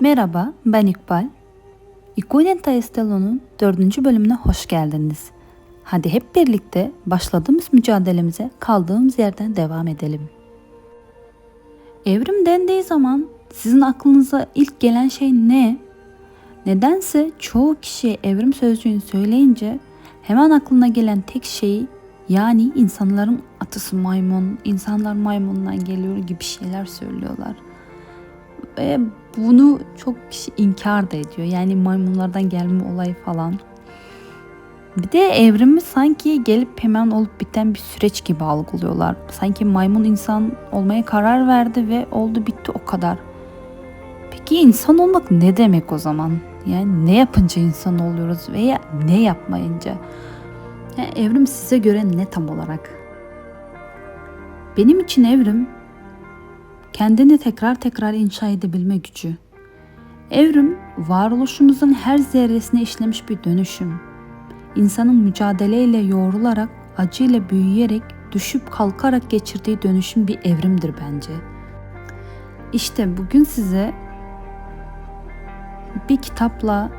Merhaba, ben İkbal. Ikonenta Estelo'nun dördüncü bölümüne hoş geldiniz. Hadi hep birlikte başladığımız mücadelemize kaldığımız yerden devam edelim. Evrim dendiği zaman sizin aklınıza ilk gelen şey ne? Nedense çoğu kişi evrim sözcüğünü söyleyince hemen aklına gelen tek şey yani insanların atısı maymun, insanlar maymundan geliyor gibi şeyler söylüyorlar. Ve bunu çok kişi inkar da ediyor. Yani maymunlardan gelme olayı falan. Bir de evrimi sanki gelip hemen olup biten bir süreç gibi algılıyorlar. Sanki maymun insan olmaya karar verdi ve oldu bitti o kadar. Peki insan olmak ne demek o zaman? Yani ne yapınca insan oluyoruz veya ne yapmayınca? Yani evrim size göre ne tam olarak? Benim için evrim kendini tekrar tekrar inşa edebilme gücü. Evrim varoluşumuzun her zerresine işlemiş bir dönüşüm. İnsanın mücadeleyle yoğrularak, acıyla büyüyerek, düşüp kalkarak geçirdiği dönüşüm bir evrimdir bence. İşte bugün size bir kitapla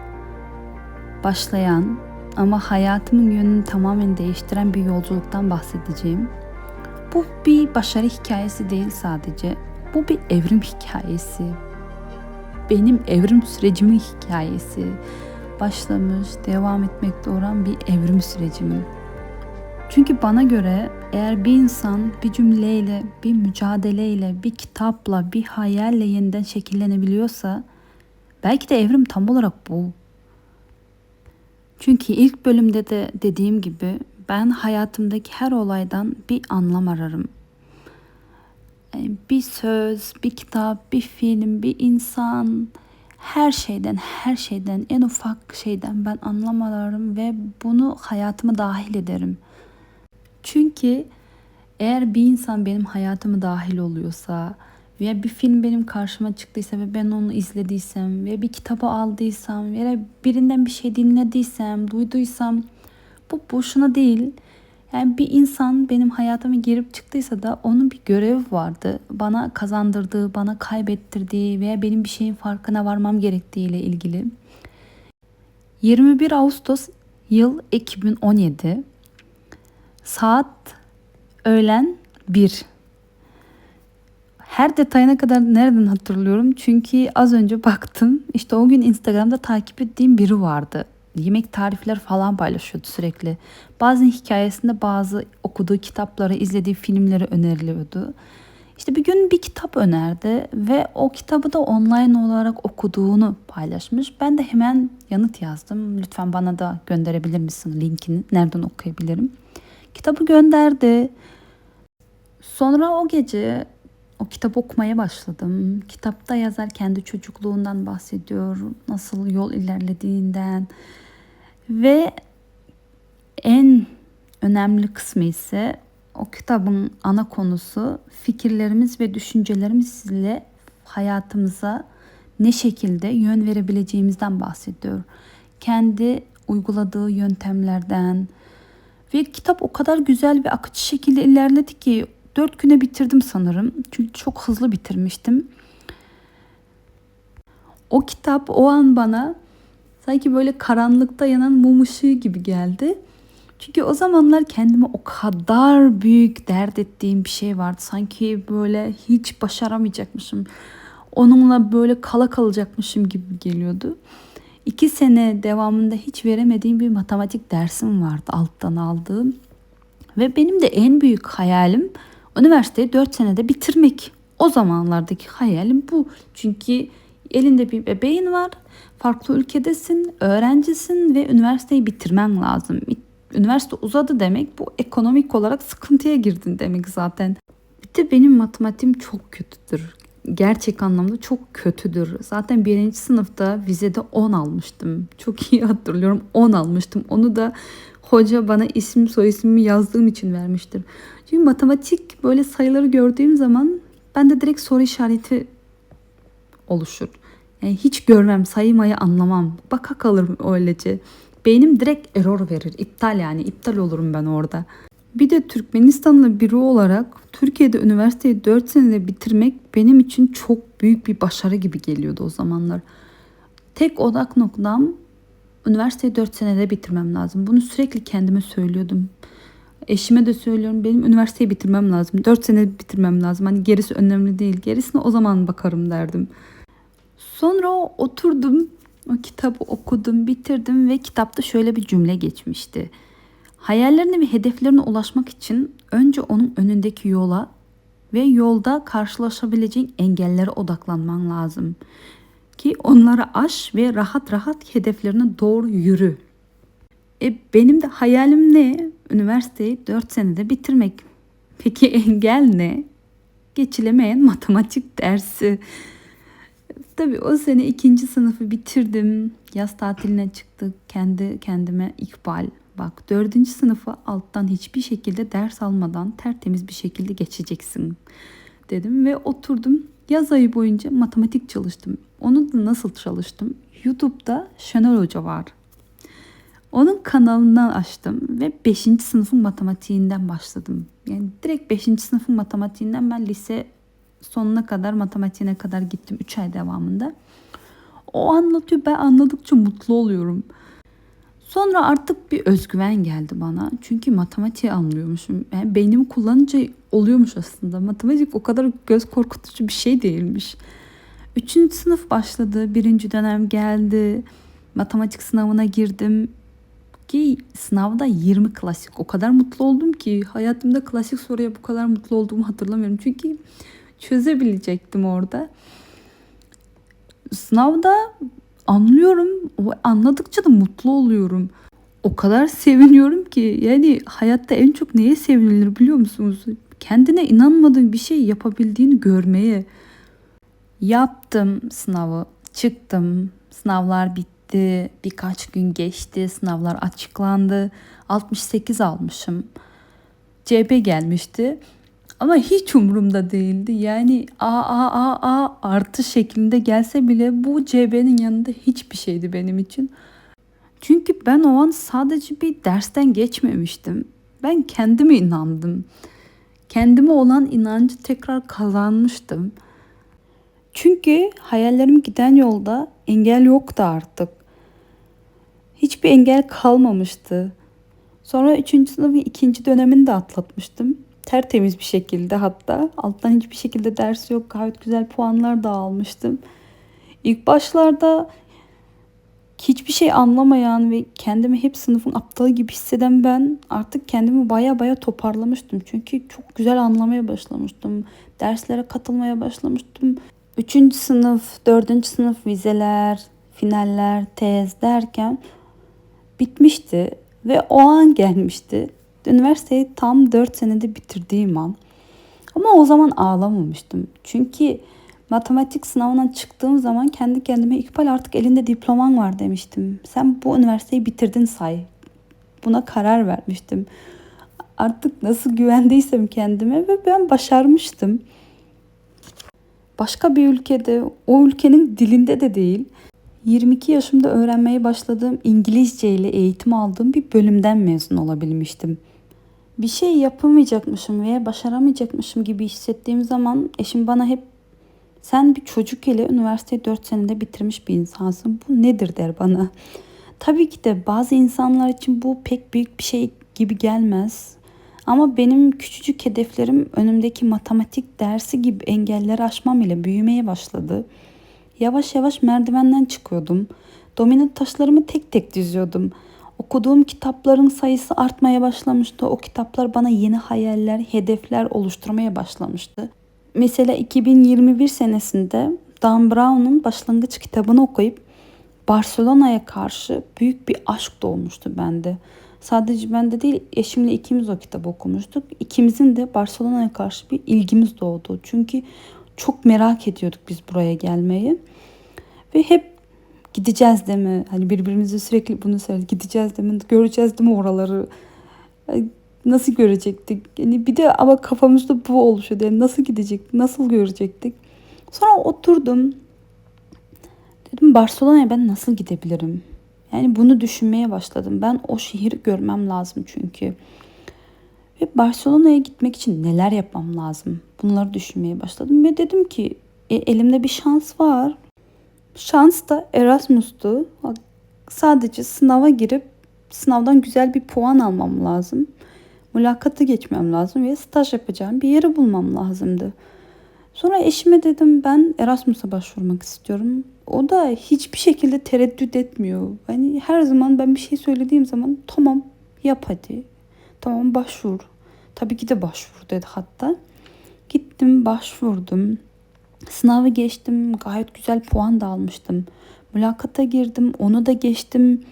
başlayan ama hayatımın yönünü tamamen değiştiren bir yolculuktan bahsedeceğim. Bu bir başarı hikayesi değil sadece. Bu bir evrim hikayesi. Benim evrim sürecimin hikayesi. Başlamış, devam etmekte olan bir evrim sürecim. Çünkü bana göre eğer bir insan bir cümleyle, bir mücadeleyle, bir kitapla, bir hayalle yeniden şekillenebiliyorsa belki de evrim tam olarak bu. Çünkü ilk bölümde de dediğim gibi ben hayatımdaki her olaydan bir anlam ararım. Bir söz, bir kitap, bir film, bir insan, her şeyden, her şeyden, en ufak şeyden ben anlam ararım ve bunu hayatıma dahil ederim. Çünkü eğer bir insan benim hayatıma dahil oluyorsa veya bir film benim karşıma çıktıysa ve ben onu izlediysem ve bir kitabı aldıysam veya birinden bir şey dinlediysem, duyduysam bu boşuna değil. Yani bir insan benim hayatıma girip çıktıysa da onun bir görevi vardı. Bana kazandırdığı, bana kaybettirdiği veya benim bir şeyin farkına varmam gerektiği ile ilgili. 21 Ağustos yıl 2017 saat öğlen 1 her detayına kadar nereden hatırlıyorum? Çünkü az önce baktım. İşte o gün Instagram'da takip ettiğim biri vardı. Yemek tarifler falan paylaşıyordu sürekli. Bazen hikayesinde bazı okuduğu kitapları, izlediği filmleri öneriliyordu. İşte bir gün bir kitap önerdi ve o kitabı da online olarak okuduğunu paylaşmış. Ben de hemen yanıt yazdım. Lütfen bana da gönderebilir misin linkini? Nereden okuyabilirim? Kitabı gönderdi. Sonra o gece o kitap okumaya başladım. Kitapta yazar kendi çocukluğundan bahsediyor. Nasıl yol ilerlediğinden. Ve en önemli kısmı ise o kitabın ana konusu fikirlerimiz ve düşüncelerimizle hayatımıza ne şekilde yön verebileceğimizden bahsediyor. Kendi uyguladığı yöntemlerden ve kitap o kadar güzel ve akıcı şekilde ilerledi ki Dört güne bitirdim sanırım. Çünkü çok hızlı bitirmiştim. O kitap o an bana sanki böyle karanlıkta yanan mum ışığı gibi geldi. Çünkü o zamanlar kendime o kadar büyük dert ettiğim bir şey vardı. Sanki böyle hiç başaramayacakmışım. Onunla böyle kala kalacakmışım gibi geliyordu. İki sene devamında hiç veremediğim bir matematik dersim vardı alttan aldığım. Ve benim de en büyük hayalim Üniversiteyi 4 senede bitirmek. O zamanlardaki hayalim bu. Çünkü elinde bir bebeğin var. Farklı ülkedesin, öğrencisin ve üniversiteyi bitirmen lazım. Üniversite uzadı demek bu ekonomik olarak sıkıntıya girdin demek zaten. Bir de benim matematiğim çok kötüdür. Gerçek anlamda çok kötüdür. Zaten birinci sınıfta vizede 10 almıştım. Çok iyi hatırlıyorum 10 almıştım. Onu da hoca bana isim soy ismimi yazdığım için vermiştir. Çünkü matematik böyle sayıları gördüğüm zaman ben de direkt soru işareti oluşur. Yani hiç görmem, saymayı anlamam. Baka kalırım öylece. Beynim direkt error verir. iptal yani. iptal olurum ben orada. Bir de Türkmenistanlı biri olarak Türkiye'de üniversiteyi 4 senede bitirmek benim için çok büyük bir başarı gibi geliyordu o zamanlar. Tek odak noktam üniversiteyi 4 senede bitirmem lazım. Bunu sürekli kendime söylüyordum. Eşime de söylüyorum benim üniversiteyi bitirmem lazım. 4 sene bitirmem lazım. Hani gerisi önemli değil. Gerisine o zaman bakarım derdim. Sonra oturdum o kitabı okudum, bitirdim ve kitapta şöyle bir cümle geçmişti. Hayallerine ve hedeflerine ulaşmak için önce onun önündeki yola ve yolda karşılaşabileceğin engellere odaklanman lazım. Ki onları aş ve rahat rahat hedeflerine doğru yürü. E benim de hayalim ne? Üniversiteyi 4 senede bitirmek. Peki engel ne? Geçilemeyen matematik dersi. Tabii o sene ikinci sınıfı bitirdim. Yaz tatiline çıktık. Kendi kendime ikbal. Bak dördüncü sınıfı alttan hiçbir şekilde ders almadan tertemiz bir şekilde geçeceksin dedim ve oturdum. Yaz ayı boyunca matematik çalıştım. Onu da nasıl çalıştım? YouTube'da Şenol Hoca var. Onun kanalından açtım ve 5. sınıfın matematiğinden başladım. Yani direkt 5. sınıfın matematiğinden ben lise sonuna kadar matematiğine kadar gittim 3 ay devamında. O anlatıyor ben anladıkça mutlu oluyorum. Sonra artık bir özgüven geldi bana. Çünkü matematiği anlıyormuşum. Yani beynimi kullanınca oluyormuş aslında. Matematik o kadar göz korkutucu bir şey değilmiş. Üçüncü sınıf başladı. Birinci dönem geldi. Matematik sınavına girdim. Ki sınavda 20 klasik. O kadar mutlu oldum ki hayatımda klasik soruya bu kadar mutlu olduğumu hatırlamıyorum. Çünkü çözebilecektim orada. Sınavda anlıyorum. Anladıkça da mutlu oluyorum. O kadar seviniyorum ki yani hayatta en çok neye sevinilir biliyor musunuz? Kendine inanmadığın bir şey yapabildiğini görmeye. Yaptım sınavı, çıktım. Sınavlar bitti. Birkaç gün geçti. Sınavlar açıklandı. 68 almışım. CB gelmişti. Ama hiç umurumda değildi. Yani A A A A artı şeklinde gelse bile bu CB'nin yanında hiçbir şeydi benim için. Çünkü ben o an sadece bir dersten geçmemiştim. Ben kendime inandım. Kendime olan inancı tekrar kazanmıştım. Çünkü hayallerim giden yolda engel yoktu artık. Hiçbir engel kalmamıştı. Sonra üçüncü sınıfın ikinci dönemini de atlatmıştım tertemiz bir şekilde hatta. Alttan hiçbir şekilde ders yok. Gayet güzel puanlar da almıştım. İlk başlarda hiçbir şey anlamayan ve kendimi hep sınıfın aptalı gibi hisseden ben artık kendimi baya baya toparlamıştım. Çünkü çok güzel anlamaya başlamıştım. Derslere katılmaya başlamıştım. Üçüncü sınıf, dördüncü sınıf vizeler, finaller, tez derken bitmişti. Ve o an gelmişti. Üniversiteyi tam 4 senede bitirdiğim an. Ama o zaman ağlamamıştım. Çünkü matematik sınavından çıktığım zaman kendi kendime İkbal artık elinde diploman var demiştim. Sen bu üniversiteyi bitirdin say. Buna karar vermiştim. Artık nasıl güvendiysem kendime ve ben başarmıştım. Başka bir ülkede, o ülkenin dilinde de değil, 22 yaşımda öğrenmeye başladığım İngilizce ile eğitim aldığım bir bölümden mezun olabilmiştim bir şey yapamayacakmışım veya başaramayacakmışım gibi hissettiğim zaman eşim bana hep sen bir çocuk ile üniversiteyi 4 senede bitirmiş bir insansın. Bu nedir der bana. Tabii ki de bazı insanlar için bu pek büyük bir şey gibi gelmez. Ama benim küçücük hedeflerim önümdeki matematik dersi gibi engelleri aşmam ile büyümeye başladı. Yavaş yavaş merdivenden çıkıyordum. Dominant taşlarımı tek tek diziyordum. Okuduğum kitapların sayısı artmaya başlamıştı. O kitaplar bana yeni hayaller, hedefler oluşturmaya başlamıştı. Mesela 2021 senesinde Dan Brown'un başlangıç kitabını okuyup Barcelona'ya karşı büyük bir aşk doğmuştu bende. Sadece bende değil eşimle ikimiz o kitabı okumuştuk. İkimizin de Barcelona'ya karşı bir ilgimiz doğdu. Çünkü çok merak ediyorduk biz buraya gelmeyi. Ve hep gideceğiz değil mi? Hani birbirimize sürekli bunu söyledik. Gideceğiz değil mi? Göreceğiz değil mi oraları? Nasıl görecektik? Yani bir de ama kafamızda bu oluşuyor. Yani nasıl gidecektik? Nasıl görecektik? Sonra oturdum. Dedim Barcelona'ya ben nasıl gidebilirim? Yani bunu düşünmeye başladım. Ben o şehri görmem lazım çünkü. Ve Barcelona'ya gitmek için neler yapmam lazım? Bunları düşünmeye başladım ve dedim ki e, elimde bir şans var. Şans da Erasmus'tu. Sadece sınava girip sınavdan güzel bir puan almam lazım. Mülakatı geçmem lazım ve staj yapacağım bir yeri bulmam lazımdı. Sonra eşime dedim ben Erasmus'a başvurmak istiyorum. O da hiçbir şekilde tereddüt etmiyor. Hani her zaman ben bir şey söylediğim zaman tamam yap hadi. Tamam başvur. Tabii ki de başvur dedi hatta. Gittim başvurdum. Sınavı geçtim. Gayet güzel puan da almıştım. Mülakata girdim. Onu da geçtim.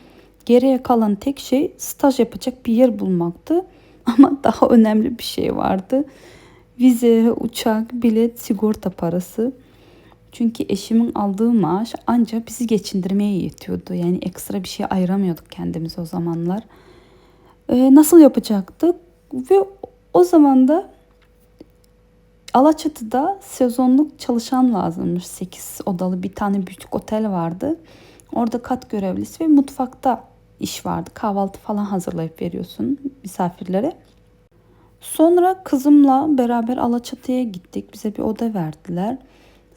Geriye kalan tek şey staj yapacak bir yer bulmaktı. Ama daha önemli bir şey vardı. Vize, uçak, bilet, sigorta parası. Çünkü eşimin aldığı maaş ancak bizi geçindirmeye yetiyordu. Yani ekstra bir şey ayıramıyorduk kendimize o zamanlar. Ee, nasıl yapacaktık? Ve o zaman da Alaçatı'da sezonluk çalışan lazımmış. 8 odalı bir tane büyük otel vardı. Orada kat görevlisi ve mutfakta iş vardı. Kahvaltı falan hazırlayıp veriyorsun misafirlere. Sonra kızımla beraber Alaçatı'ya gittik. Bize bir oda verdiler.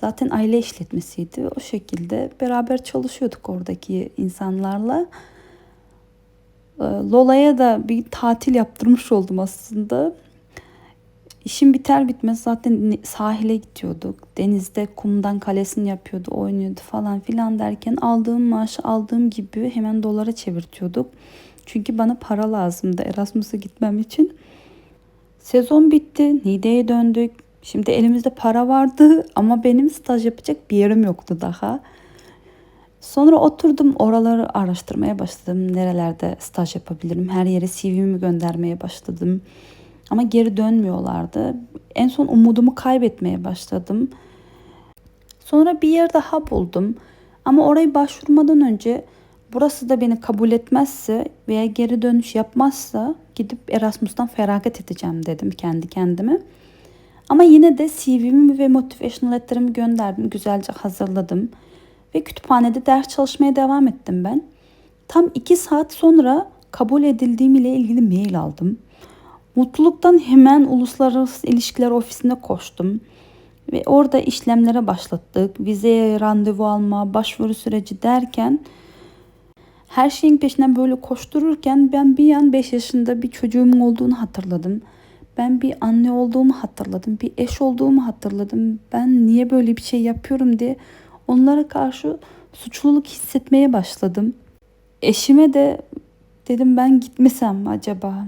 Zaten aile işletmesiydi. O şekilde beraber çalışıyorduk oradaki insanlarla. Ee, Lola'ya da bir tatil yaptırmış oldum aslında. İşim biter bitmez zaten sahile gidiyorduk. Denizde kumdan kalesini yapıyordu, oynuyordu falan filan derken aldığım maaşı aldığım gibi hemen dolara çevirtiyorduk. Çünkü bana para lazımdı Erasmus'a gitmem için. Sezon bitti, Niğde'ye döndük. Şimdi elimizde para vardı ama benim staj yapacak bir yerim yoktu daha. Sonra oturdum oraları araştırmaya başladım. Nerelerde staj yapabilirim? Her yere CV'mi göndermeye başladım. Ama geri dönmüyorlardı. En son umudumu kaybetmeye başladım. Sonra bir yer daha buldum. Ama orayı başvurmadan önce burası da beni kabul etmezse veya geri dönüş yapmazsa gidip Erasmus'tan feragat edeceğim dedim kendi kendime. Ama yine de CV'mi ve motivational letter'ımı gönderdim. Güzelce hazırladım. Ve kütüphanede ders çalışmaya devam ettim ben. Tam iki saat sonra kabul edildiğim ile ilgili mail aldım. Mutluluktan hemen uluslararası ilişkiler ofisine koştum. Ve orada işlemlere başlattık. Vizeye randevu alma, başvuru süreci derken her şeyin peşinden böyle koştururken ben bir yan 5 yaşında bir çocuğum olduğunu hatırladım. Ben bir anne olduğumu hatırladım. Bir eş olduğumu hatırladım. Ben niye böyle bir şey yapıyorum diye onlara karşı suçluluk hissetmeye başladım. Eşime de dedim ben gitmesem mi acaba?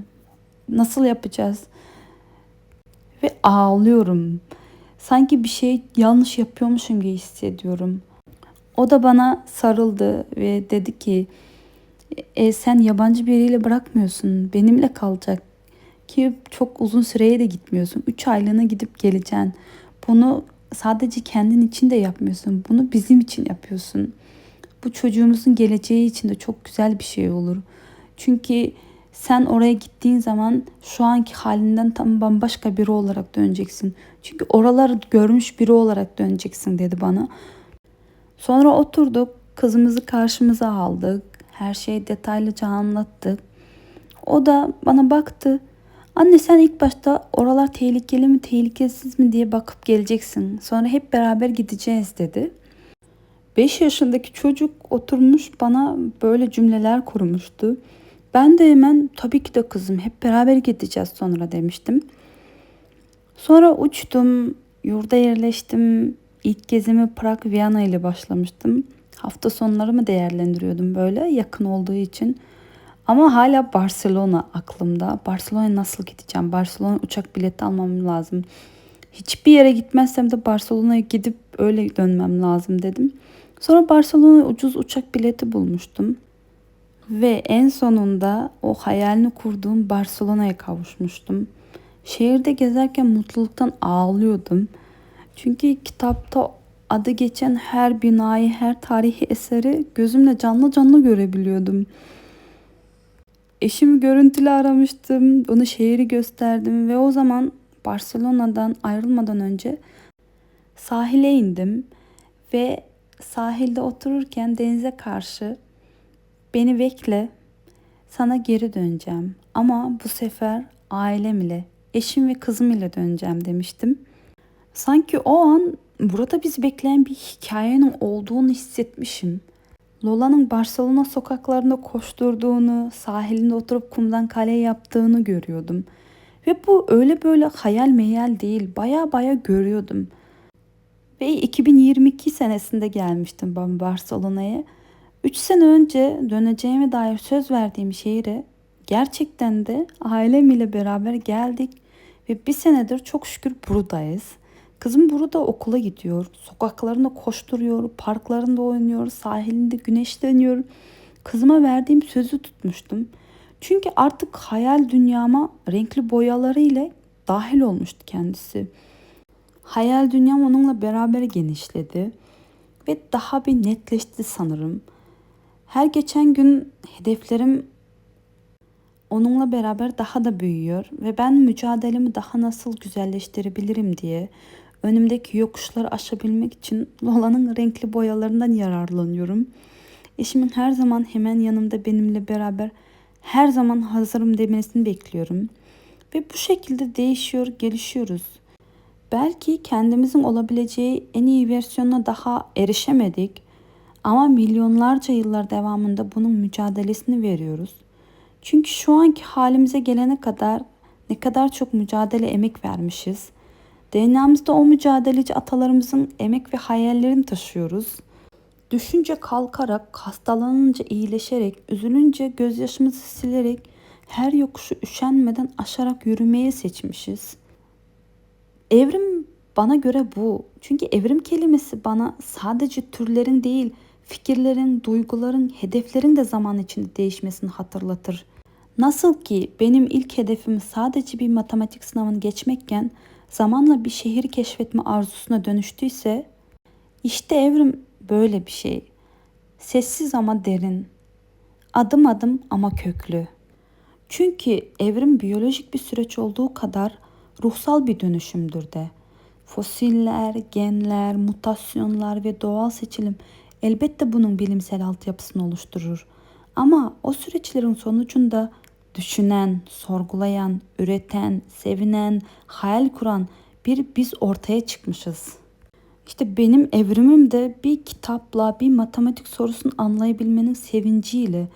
Nasıl yapacağız? Ve ağlıyorum. Sanki bir şey yanlış yapıyormuşum gibi hissediyorum. O da bana sarıldı ve dedi ki e, sen yabancı biriyle bırakmıyorsun. Benimle kalacak. Ki çok uzun süreye de gitmiyorsun. 3 aylığına gidip geleceksin. Bunu sadece kendin için de yapmıyorsun. Bunu bizim için yapıyorsun. Bu çocuğumuzun geleceği için de çok güzel bir şey olur. Çünkü sen oraya gittiğin zaman şu anki halinden tam bambaşka biri olarak döneceksin. Çünkü oraları görmüş biri olarak döneceksin dedi bana. Sonra oturduk, kızımızı karşımıza aldık. Her şeyi detaylıca anlattık. O da bana baktı. Anne sen ilk başta oralar tehlikeli mi tehlikesiz mi diye bakıp geleceksin. Sonra hep beraber gideceğiz dedi. 5 yaşındaki çocuk oturmuş bana böyle cümleler kurmuştu. Ben de hemen tabii ki de kızım hep beraber gideceğiz sonra demiştim. Sonra uçtum, yurda yerleştim. İlk gezimi Prag, Viyana ile başlamıştım. Hafta sonları mı değerlendiriyordum böyle yakın olduğu için. Ama hala Barcelona aklımda. Barcelona'ya nasıl gideceğim? Barcelona uçak bileti almam lazım. Hiçbir yere gitmezsem de Barcelona'ya gidip öyle dönmem lazım dedim. Sonra Barcelona'ya ucuz uçak bileti bulmuştum. Ve en sonunda o hayalini kurduğum Barcelona'ya kavuşmuştum. Şehirde gezerken mutluluktan ağlıyordum. Çünkü kitapta adı geçen her binayı, her tarihi eseri gözümle canlı canlı görebiliyordum. Eşimi görüntülü aramıştım. Onu şehri gösterdim ve o zaman Barcelona'dan ayrılmadan önce sahile indim ve sahilde otururken denize karşı beni bekle sana geri döneceğim ama bu sefer ailem ile, eşim ve kızım ile döneceğim demiştim. Sanki o an burada bizi bekleyen bir hikayenin olduğunu hissetmişim. Lola'nın Barcelona sokaklarında koşturduğunu, sahilinde oturup kumdan kale yaptığını görüyordum. Ve bu öyle böyle hayal meyal değil, baya baya görüyordum. Ve 2022 senesinde gelmiştim ben Barcelona'ya. 3 sene önce döneceğime dair söz verdiğim şehire gerçekten de ailem ile beraber geldik ve bir senedir çok şükür buradayız. Kızım burada okula gidiyor. Sokaklarında koşturuyor, parklarında oynuyor, sahilinde güneşleniyor. Kızıma verdiğim sözü tutmuştum. Çünkü artık hayal dünyama renkli boyaları ile dahil olmuştu kendisi. Hayal dünyam onunla beraber genişledi ve daha bir netleşti sanırım. Her geçen gün hedeflerim onunla beraber daha da büyüyor ve ben mücadelemi daha nasıl güzelleştirebilirim diye önümdeki yokuşları aşabilmek için Lola'nın renkli boyalarından yararlanıyorum. Eşimin her zaman hemen yanımda benimle beraber her zaman hazırım demesini bekliyorum. Ve bu şekilde değişiyor, gelişiyoruz. Belki kendimizin olabileceği en iyi versiyonuna daha erişemedik ama milyonlarca yıllar devamında bunun mücadelesini veriyoruz. Çünkü şu anki halimize gelene kadar ne kadar çok mücadele emek vermişiz. DNA'mızda o mücadeleci atalarımızın emek ve hayallerini taşıyoruz. Düşünce kalkarak, hastalanınca iyileşerek, üzülünce gözyaşımızı silerek her yokuşu üşenmeden aşarak yürümeye seçmişiz. Evrim bana göre bu. Çünkü evrim kelimesi bana sadece türlerin değil, fikirlerin, duyguların, hedeflerin de zaman içinde değişmesini hatırlatır. Nasıl ki benim ilk hedefim sadece bir matematik sınavını geçmekken zamanla bir şehir keşfetme arzusuna dönüştüyse işte evrim böyle bir şey. Sessiz ama derin. Adım adım ama köklü. Çünkü evrim biyolojik bir süreç olduğu kadar ruhsal bir dönüşümdür de. Fosiller, genler, mutasyonlar ve doğal seçilim elbette bunun bilimsel altyapısını oluşturur. Ama o süreçlerin sonucunda düşünen, sorgulayan, üreten, sevinen, hayal kuran bir biz ortaya çıkmışız. İşte benim evrimim de bir kitapla bir matematik sorusunu anlayabilmenin sevinciyle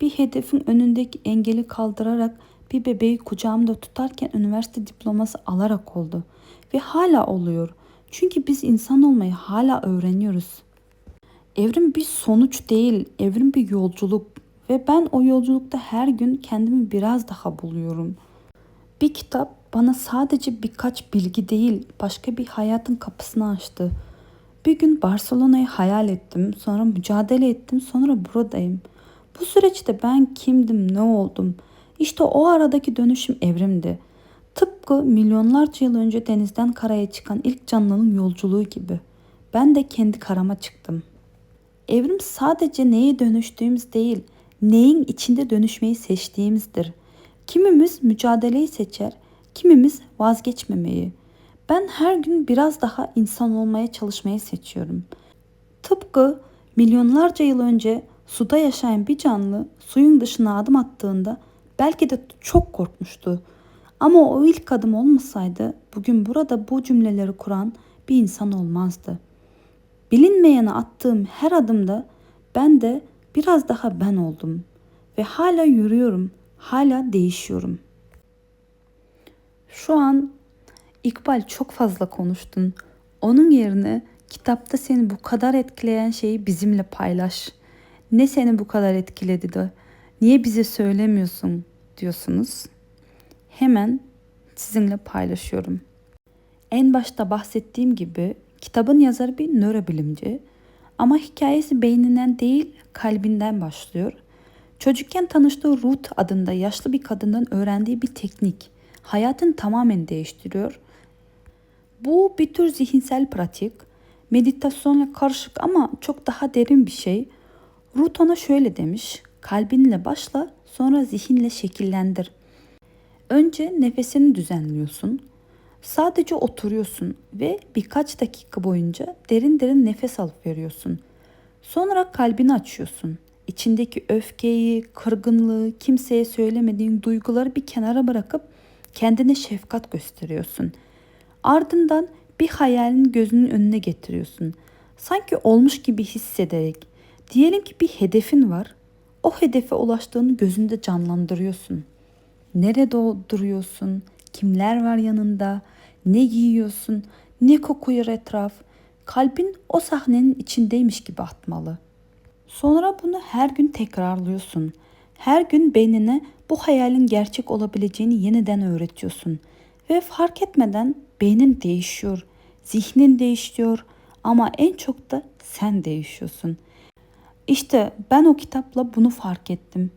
bir hedefin önündeki engeli kaldırarak bir bebeği kucağımda tutarken üniversite diploması alarak oldu. Ve hala oluyor. Çünkü biz insan olmayı hala öğreniyoruz. Evrim bir sonuç değil, evrim bir yolculuk. Ve ben o yolculukta her gün kendimi biraz daha buluyorum. Bir kitap bana sadece birkaç bilgi değil, başka bir hayatın kapısını açtı. Bir gün Barcelona'yı hayal ettim, sonra mücadele ettim, sonra buradayım. Bu süreçte ben kimdim, ne oldum? İşte o aradaki dönüşüm evrimdi. Tıpkı milyonlarca yıl önce denizden karaya çıkan ilk canlının yolculuğu gibi. Ben de kendi karama çıktım. Evrim sadece neye dönüştüğümüz değil, neyin içinde dönüşmeyi seçtiğimizdir. Kimimiz mücadeleyi seçer, kimimiz vazgeçmemeyi. Ben her gün biraz daha insan olmaya çalışmayı seçiyorum. Tıpkı milyonlarca yıl önce suda yaşayan bir canlı suyun dışına adım attığında belki de çok korkmuştu. Ama o ilk adım olmasaydı bugün burada bu cümleleri kuran bir insan olmazdı. Bilinmeyene attığım her adımda ben de biraz daha ben oldum ve hala yürüyorum, hala değişiyorum. Şu an İkbal çok fazla konuştun. Onun yerine kitapta seni bu kadar etkileyen şeyi bizimle paylaş. Ne seni bu kadar etkiledi de niye bize söylemiyorsun diyorsunuz. Hemen sizinle paylaşıyorum. En başta bahsettiğim gibi kitabın yazarı bir nörobilimci ama hikayesi beyninden değil kalbinden başlıyor. Çocukken tanıştığı Ruth adında yaşlı bir kadından öğrendiği bir teknik hayatını tamamen değiştiriyor. Bu bir tür zihinsel pratik, meditasyonla karışık ama çok daha derin bir şey. Ruth ona şöyle demiş, kalbinle başla sonra zihinle şekillendir. Önce nefesini düzenliyorsun. Sadece oturuyorsun ve birkaç dakika boyunca derin derin nefes alıp veriyorsun. Sonra kalbini açıyorsun. İçindeki öfkeyi, kırgınlığı, kimseye söylemediğin duyguları bir kenara bırakıp kendine şefkat gösteriyorsun. Ardından bir hayalin gözünün önüne getiriyorsun. Sanki olmuş gibi hissederek. Diyelim ki bir hedefin var. O hedefe ulaştığını gözünde canlandırıyorsun. Nerede duruyorsun? Kimler var yanında? Ne giyiyorsun? Ne kokuyor etraf? Kalbin o sahnenin içindeymiş gibi atmalı. Sonra bunu her gün tekrarlıyorsun. Her gün beynine bu hayalin gerçek olabileceğini yeniden öğretiyorsun. Ve fark etmeden beynin değişiyor, zihnin değişiyor ama en çok da sen değişiyorsun. İşte ben o kitapla bunu fark ettim.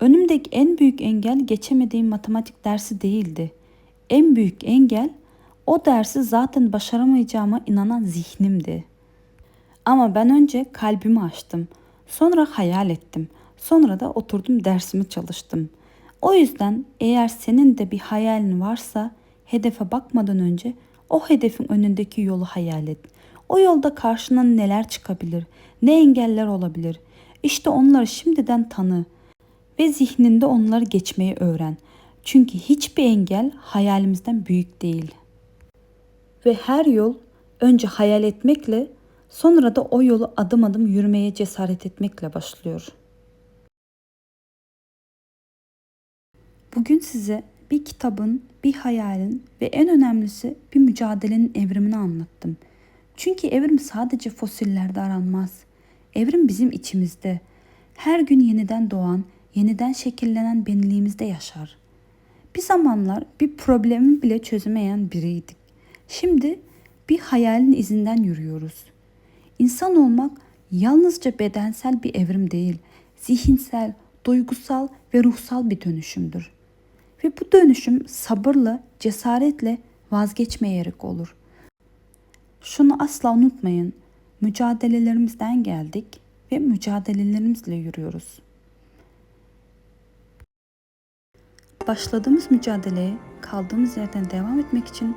Önümdeki en büyük engel geçemediğim matematik dersi değildi. En büyük engel o dersi zaten başaramayacağıma inanan zihnimdi. Ama ben önce kalbimi açtım. Sonra hayal ettim. Sonra da oturdum dersimi çalıştım. O yüzden eğer senin de bir hayalin varsa hedefe bakmadan önce o hedefin önündeki yolu hayal et. O yolda karşına neler çıkabilir, ne engeller olabilir. İşte onları şimdiden tanı ve zihninde onları geçmeyi öğren. Çünkü hiçbir engel hayalimizden büyük değil. Ve her yol önce hayal etmekle sonra da o yolu adım adım yürümeye cesaret etmekle başlıyor. Bugün size bir kitabın, bir hayalin ve en önemlisi bir mücadelenin evrimini anlattım. Çünkü evrim sadece fosillerde aranmaz. Evrim bizim içimizde. Her gün yeniden doğan, yeniden şekillenen benliğimizde yaşar. Bir zamanlar bir problemi bile çözemeyen biriydik. Şimdi bir hayalin izinden yürüyoruz. İnsan olmak yalnızca bedensel bir evrim değil, zihinsel, duygusal ve ruhsal bir dönüşümdür. Ve bu dönüşüm sabırla, cesaretle vazgeçmeyerek olur. Şunu asla unutmayın. Mücadelelerimizden geldik ve mücadelelerimizle yürüyoruz. Başladığımız mücadeleye kaldığımız yerden devam etmek için